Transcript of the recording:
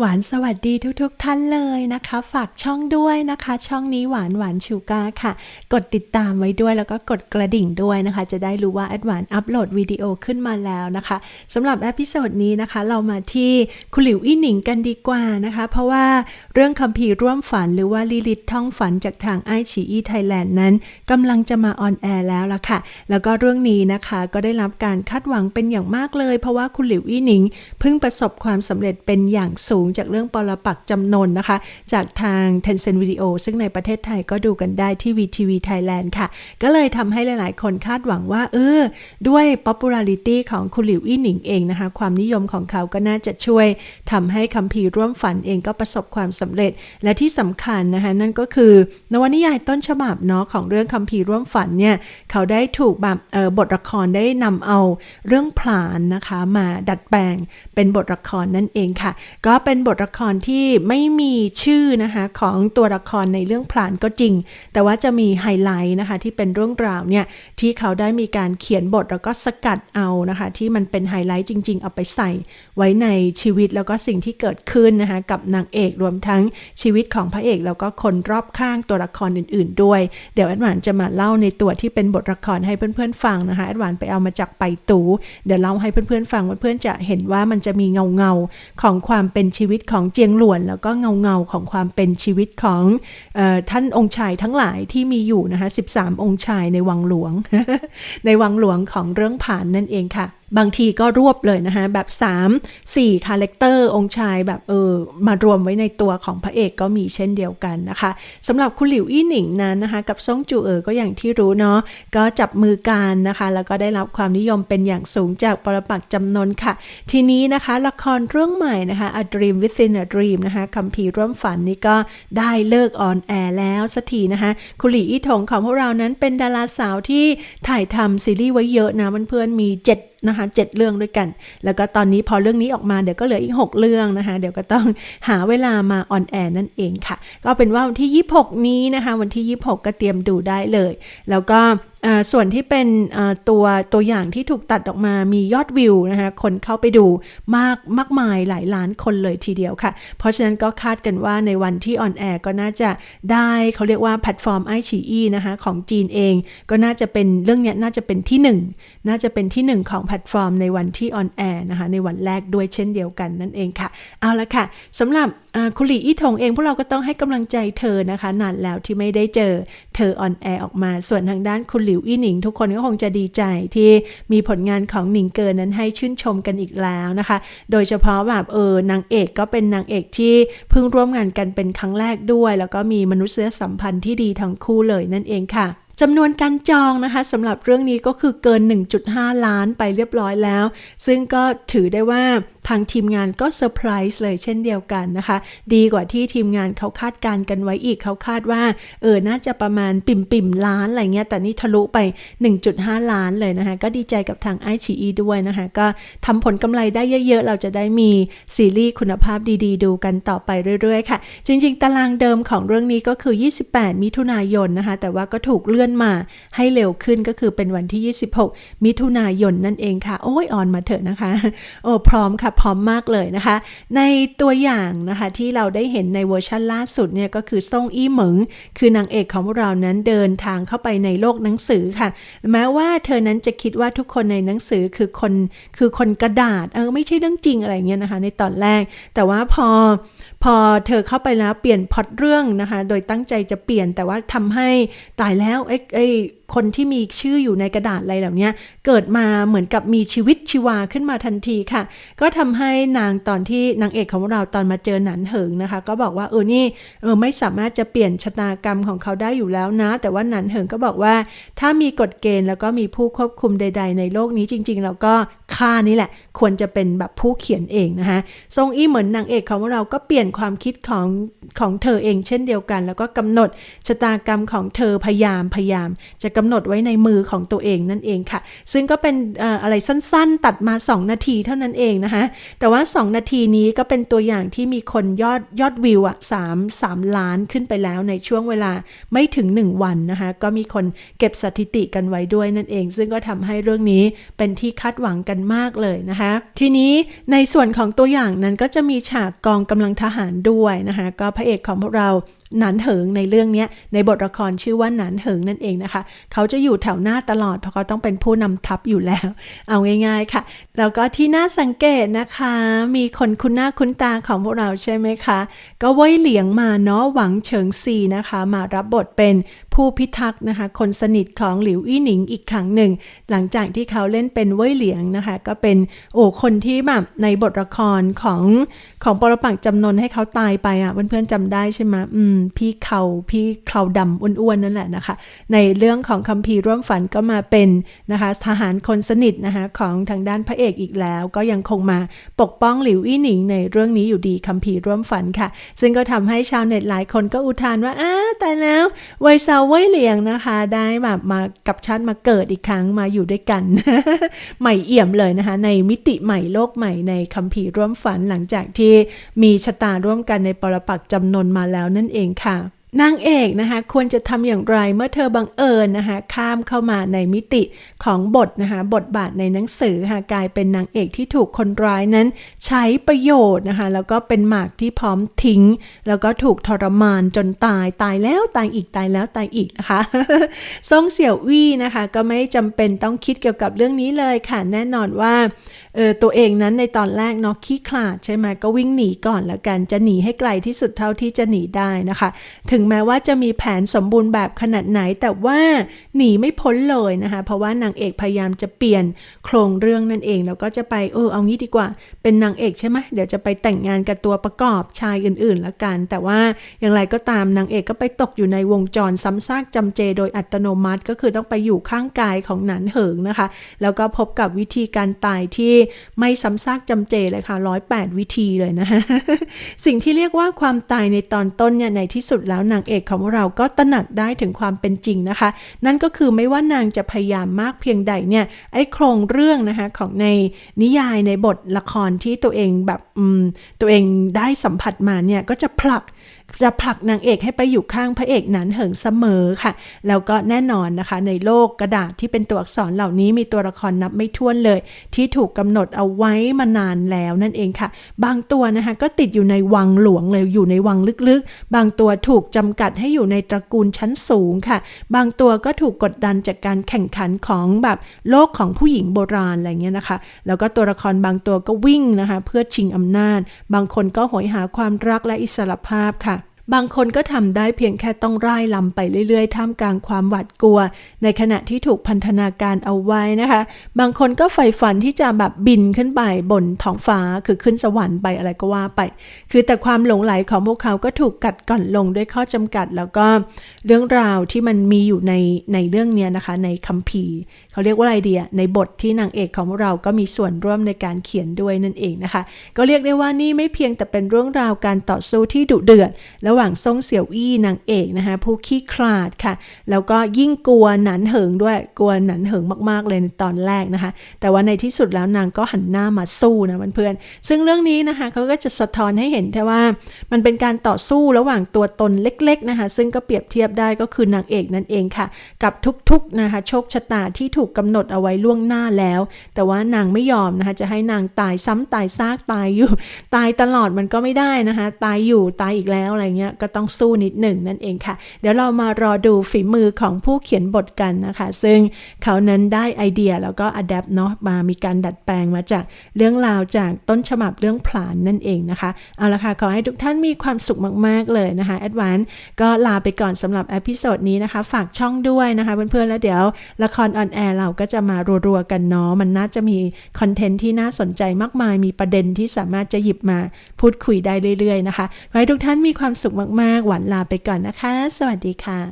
หวานสวัสดีทุกๆทท่านเลยนะคะ ฝากช่องด้วยนะคะ ช่องนี้หวานหวานชูกาค่ะ กดติดตามไว้ด้วยแล้วก็กดกระดิ่งด้วยนะคะ จะได้รู้ว่าแอดหวานอัปโหลดวิดีโอขึ้นมาแล้วนะคะสำหรับเอพิโซดนี้นะคะ เรามาที่คุณหลิวอี้หนิงกันดีกว่านะคะ เพราะว่าเรื่องคัมภีร์ร่วมฝันหรือว่าลิลิตท่องฝันจากทางไอฉีอีไทยแลนด์นั้นกำลังจะมาออนแอร์แล้วละค่ะ แล้วก็เรื่องนี้นะคะก็ได้รับการคาดหวังเป็นอย่างมากเลย เพราะว่าคุณหลิวอี้หนิงเพิ่งประสบความสำเร็จเป็นอย่างสูงจากเรื่องปรปักจำนนนะคะ จากทาง Tencent Video ซึ่งในประเทศไทยก็ดูกันได้ที่ VTV Thailand ค่ะ ก็เลยทำให้หลาย ๆ คนคาดหวังว่า เออ ด้วย popularity ของคุณหลิวอี้หนิงเองนะคะ ความนิยมของเขาก็น่าจะช่วยทำให้คัมภีร์ร่วมฝันเองก็ประสบความสำเร็จ และที่สำคัญนะคะ นั่นก็คือนวนิยายต้นฉบับเนาะของเรื่องคัมภีร์ร่วมฝันเนี่ย เขาได้ถูกแบบเออบทละครได้นำเอาเรื่องผลานนะคะ มาดัดแปลงเป็นบทละครนั่นเองค่ะ ก็เป็น็นบทละครที่ไม่มีชื่อนะคะของตัวละครในเรื่องพลานก็จริง แต่ว่าจะมีไฮไลท์นะคะที่เป็นเรื่องราวเนี่ยที่เขาได้มีการเขียนบทแล้วก็สกัดเอานะคะที่มันเป็นไฮไลท์จริง ๆ เอาไปใส่ไว้ในชีวิตแล้วก็สิ่งที่เกิดขึ้นนะคะกับนางเอกรวมทั้งชีวิตของพระเอกแล้วก็คนรอบข้างตัวละครอื่น ๆ ด้วย เดี๋ยวแอดวานจะมาเล่าในตัวที่เป็นบทละครให้เพื่อนๆฟังนะคะแอดวานไปเอามาจากไปตูเดี๋ยวเล่าให้เพื่อนๆฟังเพื่อนๆจะเห็นว่ามันจะมีเงาเงาๆของความเป็นชีีวิตของเจียงหลวน แล้วก็เงาเงาของความเป็นชีวิตของออท่านองค์ชายทั้งหลายที่มีอยู่นะคะ13 องค์ชายในวังหลวง ในวังหลวงของเรื่องผ่านนั่นเองค่ะบางทีก็รวบเลยนะคะแบบ 3 4 คาแรคเตอร์ องค์ชายแบบเออมารวมไว้ในตัวของพระเอกก็มีเช่นเดียวกันนะคะสำหรับคุณหลิวอี้หนิงนั้นนะคะ กับซ่งจูเอ๋อก็อย่างที่รู้เนาะก็จับมือกันนะคะ แล้วก็ได้รับความนิยมเป็นอย่างสูงจากปรปักจำนนค่ะ ทีนี้นะคะละครเรื่องใหม่นะคะ A Dream Within a Dream นะคะคัมภีร่วมฝันนี่ก็ได้เลิกออนแอร์แล้วสักทีนะคะคุณหลี่อี้ถงของพวกเรานั้นเป็นดาราสาวที่ถ่ายทำซีรีส์ไว้เยอะนะเพื่อนๆมี 7 นะคะเเรื่องด้วยกัน แล้วก็ตอนนี้พอเรื่องนี้ออกมาเดี๋ยวก็เหลืออีก 6 เรื่องนะคะ เดี๋ยวก็ต้องหาเวลามาออนแอร์นั่นเองค่ะ ก็เป็นว่าวันที่ 26 นี้นะคะ วันที่ 26 ก็เตรียมดูได้เลย แล้วก็ ส่วนที่เป็นตัวตัวอย่างที่ถูกตัดออกมามียอดวิวนะคะคนเข้าไปดูมากมากมายหลายล้านคนเลยทีเดียวค่ะ เพราะฉะนั้นก็คาดกันว่าในวันที่ออนแอร์ก็น่าจะได้เขาเรียกว่าแพลตฟอร์มไอชีอีนะคะของจีนเอง ก็น่าจะเป็นเรื่องนี้น่าจะเป็นที่ 1 น่าจะเป็นที่ 1 ของแพลตฟอร์มในวันที่ออนแอร์นะคะในวันแรกด้วยเช่นเดียวกันนั่นเองค่ะ เอาละค่ะสำหรับคุณหลี่อี้ถงเองพวกเราก็ต้องให้กำลังใจเธอนะคะนานแล้วที่ไม่ได้เจอเธอออนแอร์ออกมาส่วนทางด้านคุณหลิวอี้หนิง ทุกคนก็คงจะดีใจที่มีผลงานของหนิงเกินนั้นให้ชื่นชมกันอีกแล้วนะคะ โดยเฉพาะแบบเออนางเอกก็เป็นนางเอกที่เพิ่งร่วมงานกันเป็นครั้งแรกด้วย แล้วก็มีมนุษยสัมพันธ์ที่ดีทั้งคู่เลยนั่นเองค่ะจำนวนการจองนะคะสำหรับเรื่องนี้ก็คือเกิน 1.5 ล้านไปเรียบร้อยแล้ว ซึ่งก็ถือได้ว่า ทางทีมงานก็เซอร์ไพรส์เลยเช่นเดียวกันนะคะ ดีกว่าที่ทีมงานเขาคาดการกันไว้อีกเขาคาดว่า เออ น่าจะประมาณปิ่มปิ่มล้านอะไรเงี้ย แต่นี่ทะลุไป 1.5 ล้านเลยนะคะ ก็ดีใจกับทางไอชีด้วยนะคะ ก็ทำผลกำไรได้เยอะๆ เราจะได้มีซีรีส์คุณภาพดีๆ ดูกันต่อไปเรื่อยๆ ค่ะ จริงๆ ตารางเดิมของเรื่องนี้ก็คือ 28 มิถุนายนนะคะ แต่ว่าก็ถูกเลื่อนมาให้เร็วขึ้นก็คือเป็นวันที่ 26 มิถุนายนนั่นเองค่ะ โอ้ยออนมาเถอะนะคะ โอ้พร้อมค่ะพร้อมมากเลยนะคะ ในตัวอย่างนะคะที่เราได้เห็นในเวอร์ชันล่าสุดเนี่ยก็คือซ่งอี้เหมิง คือนางเอกของเรานั้นเดินทางเข้าไปในโลกหนังสือค่ะ แม้ว่าเธอนั้นจะคิดว่าทุกคนในหนังสือคือคนคือคนกระดาษเออไม่ใช่เรื่องจริงอะไรเงี้ยนะคะ ในตอนแรก แต่ว่าพอ พอเธอเข้าไปแล้วเปลี่ยนพอดเรื่องนะคะ โดยตั้งใจจะเปลี่ยนแต่ว่าทำให้ตายแล้วไอ้ไอ้คนที่มีชื่ออยู่ในกระดาษอะไรเหล่านี้เกิดมาเหมือนกับมีชีวิตชีวาขึ้นมาทันทีค่ะ ก็ทำให้นางตอนที่นางเอกของเราตอนมาเจอหนันเหิงนะคะ ก็บอกว่าเออนี่เออไม่สามารถจะเปลี่ยนชะตากรรมของเขาได้อยู่แล้วนะ แต่ว่าหนันเหิงก็บอกว่า ถ้ามีกฎเกณฑ์แล้วก็มีผู้ควบคุมใด ๆ ในโลกนี้จริง ๆ แล้วก็ค่านี่แหละ ควรจะเป็นแบบผู้เขียนเองนะคะทรงอี้เหมือนนางเอกของเราก็เปลี่ยนความคิดของของเธอเองเช่นเดียวกัน แล้วก็กำหนดชะตากรรมของเธอพยายามพยายาม จะกำหนดไว้ในมือของตัวเองนั่นเองค่ะ ซึ่งก็เป็นอะไรสั้นๆ ตัดมา 2 นาทีเท่านั้นเองนะคะ แต่ว่า 2 นาทีนี้ก็เป็นตัวอย่างที่มีคนยอดยอดวิวอะ3 3ล้านขึ้นไปแล้วในช่วงเวลาไม่ถึง 1 วันนะคะ ก็มีคนเก็บสถิติกันไว้ด้วยนั่นเอง ซึ่งก็ทำให้เรื่องนี้เป็นที่คาดหวังกันมากเลยนะคะ ทีนี้ในส่วนของตัวอย่างนั้นก็จะมีฉากกองกำลังทหารด้วยนะคะ ก็พระเอกของพวกเรา หนานเหิงในเรื่องนี้ในบทละครชื่อว่าหนานเหิงนั่นเองนะคะ เขาจะอยู่แถวหน้าตลอดเพราะเขาต้องเป็นผู้นำทัพอยู่แล้ว เอาง่าย ๆค่ะ แล้วก็ที่น่าสังเกตนะคะ มีคนคุ้นหน้าคุ้นตาของพวกเราใช่ไหมคะ ก็ว่ยเหลียงมาเนาะหวังเฉิงซีนะคะ มารับบทเป็นผู้พิทักษ์นะคะ คนสนิทของหลิวอี้หนิงอีกครั้งหนึ่ง หลังจากที่เขาเล่นเป็นเว่ยเหลียงนะคะ ก็เป็นโอ้คนที่แบบในบทละครของของปรปักจำนนให้เขาตายไปอะเพื่อนๆจำได้ใช่ไหมอืมพี่เขาพี่เขาดำอ้วนๆนั่นแหละนะคะ ในเรื่องของคัมภีร์ร่วมฝันก็มาเป็นนะคะทหารคนสนิทนะคะของทางด้านพระเอกอีกแล้ว ก็ยังคงมาปกป้องหลิวอี้หนิงในเรื่องนี้อยู่ดีคัมภีร์ร่วมฝันค่ะ ซึ่งก็ทำให้ชาวเน็ตหลายคนก็อุทานว่าอ้าแต่แล้วไวยเซาเว่ยเหลียงนะคะ ได้แบบมากับชาติมาเกิดอีกครั้งมาอยู่ด้วยกัน ใหม่เอี่ยมเลยนะคะ ในมิติใหม่โลกใหม่ในคัมภีร์ร่วมฝันหลังจากที่มีชะตาร่วมกันในปรปักจำนนมาแล้วนั่นเองค่ะ นางเอกนะคะควรจะทำอย่างไรเมื่อเธอบังเอิญนะคะข้ามเข้ามาในมิติของบทนะคะบทบาทในหนังสือค่ะกลายเป็นนางเอกที่ถูกคนร้ายนั้น ใช้ประโยชน์นะคะแล้วก็เป็นหมากที่พร้อมทิ้ง แล้วก็ถูกทรมานจนตายตายแล้วตายอีกตายแล้วตายอีกนะคะซ่งเสี่ยววี่นะคะก็ไม่จำเป็นต้องคิดเกี่ยวกับเรื่องนี้เลยค่ะแน่นอนว่าเออตัวเองนั้นในตอนแรกเนาะขี้ขลาดใช่ไหมก็วิ่งหนีก่อนแล้วกันจะหนีให้ไกลที่สุดเท่าที่จะหนีได้นะคะ ถึงแม้ว่าจะมีแผนสมบูรณ์แบบขนาดไหน แต่ว่าหนีไม่พ้นเลยนะคะ เพราะว่านางเอกพยายามจะเปลี่ยนโครงเรื่องนั่นเอง แล้วก็จะไปเออเอางี้ดีกว่า เป็นนางเอกใช่ไหมเดี๋ยวจะไปแต่งงานกับตัวประกอบชายอื่นๆละกัน แต่ว่าอย่างไรก็ตามนางเอกก็ไปตกอยู่ในวงจรซ้ำซากจำเจ โดยอัตโนมัติก็คือต้องไปอยู่ข้างกายของหนานเหิงนะคะ แล้วก็พบกับวิธีการตายที่ไม่ซ้ำซากจำเจเลยค่ะร้อยแปดวิธีเลยนะคะสิ่งที่เรียกว่าความตายในตอนต้นเนี่ยในที่สุดแล้วนางเอกของเราก็ตระหนักได้ถึงความเป็นจริงนะคะ นั่นก็คือไม่ว่านางจะพยายามมากเพียงใดเนี่ยไอ้โครงเรื่องนะคะของในนิยายในบทละครที่ตัวเองแบบตัวเองได้สัมผัสมาเนี่ยก็จะผลัก จะผลักนางเอกให้ไปอยู่ข้างพระเอกนั้นเหิงเสมอค่ะ แล้วก็แน่นอนนะคะ ในโลกกระดาษที่เป็นตัวอักษรเหล่านี้มีตัวละครนับไม่ถ้วนเลย ที่ถูกกำหนดเอาไว้มานานแล้วนั่นเองค่ะ บางตัวนะคะก็ติดอยู่ในวังหลวงเลยอยู่ในวังลึกๆ บางตัวถูกจำกัดให้อยู่ในตระกูลชั้นสูงค่ะ บางตัวก็ถูกกดดันจากการแข่งขันของแบบโลกของผู้หญิงโบราณอะไรเงี้ยนะคะ แล้วก็ตัวละครบางตัวก็วิ่งนะคะ เพื่อชิงอำนาจ บางคนก็โหยหาความรักและอิสรภาพค่ะ บางคนก็ทำได้เพียงแค่ต้องร่ายลำไปเรื่อยๆ ท่ามกลางความหวาดกลัว ในขณะที่ถูกพันธนาการเอาไว้นะคะ บางคนก็ใฝ่ฝันที่จะแบบบินขึ้นไปบนท้องฟ้าคือขึ้นสวรรค์ไปอะไรก็ว่าไป คือแต่ความหลงไหลของพวกเขาก็ถูกกัดก่อนลงด้วยข้อจำกัด แล้วก็เรื่องราวที่มันมีอยู่ในในเรื่องเนี้ยนะคะ ในคัมภีร์ เขาเรียกว่าอะไรเดียในบทที่นางเอกของเราก็มีส่วนร่วมในการเขียนด้วยนั่นเองนะคะ ก็เรียกได้ว่านี่ไม่เพียงแต่เป็นเรื่องราวการต่อสู้ที่ดุเดือด ระหว่างซ่งเสี่ยวอี้นางเอกนะคะผู้ขี้คลาดค่ะ แล้วก็ยิ่งกลัวหนันเหิงด้วยกลัวหนันเหิงมากๆเลยในตอนแรกนะคะ แต่ว่าในที่สุดแล้วนางก็หันหน้ามาสู้นะเพื่อนๆซึ่งเรื่องนี้นะคะเขาก็จะสะท้อนให้เห็นแค่ว่า มันเป็นการต่อสู้ระหว่างตัวตนเล็ก ๆนะคะ ซึ่งก็เปรียบเทียบได้ก็คือนางเอกนั่นเองค่ะ กับทุกๆนะคะโชคชะตาที่ถูกกำหนดเอาไว้ล่วงหน้าแล้ว แต่ว่านางไม่ยอมนะคะ จะให้นางตายซ้ำตายซากตายอยู่ ตายตลอดมันก็ไม่ได้นะคะ ตายอยู่ตายอีกแล้วอะไรเงี้ยก็ต้องสู้นิดหนึ่งนั่นเองค่ะ เดี๋ยวเรามารอดูฝีมือของผู้เขียนบทกันนะคะ ซึ่งเขานั้นได้ไอเดียแล้วก็อัดแอปเนาะมามีการดัดแปลงมาจากเรื่องราวจากต้นฉบับเรื่องผลานนั่นเองนะคะเอาละค่ะขอให้ทุกท่านมีความสุขมาก ๆ เลยนะคะแอดวานก็ลาไปก่อนสำหรับเอพิโซดนี้นะคะ ฝากช่องด้วยนะคะเพื่อนๆแล้วเดี๋ยวละครออนแอร์เราก็จะมารัวๆกันเนาะมันน่าจะมีคอนเทนต์ที่น่าสนใจมากมาย มีประเด็นที่สามารถจะหยิบมาพูดคุยได้เรื่อยๆนะคะ ไว้ทุกท่านมีความสุขมากๆ หวันลาไปก่อนนะคะ สวัสดีค่ะ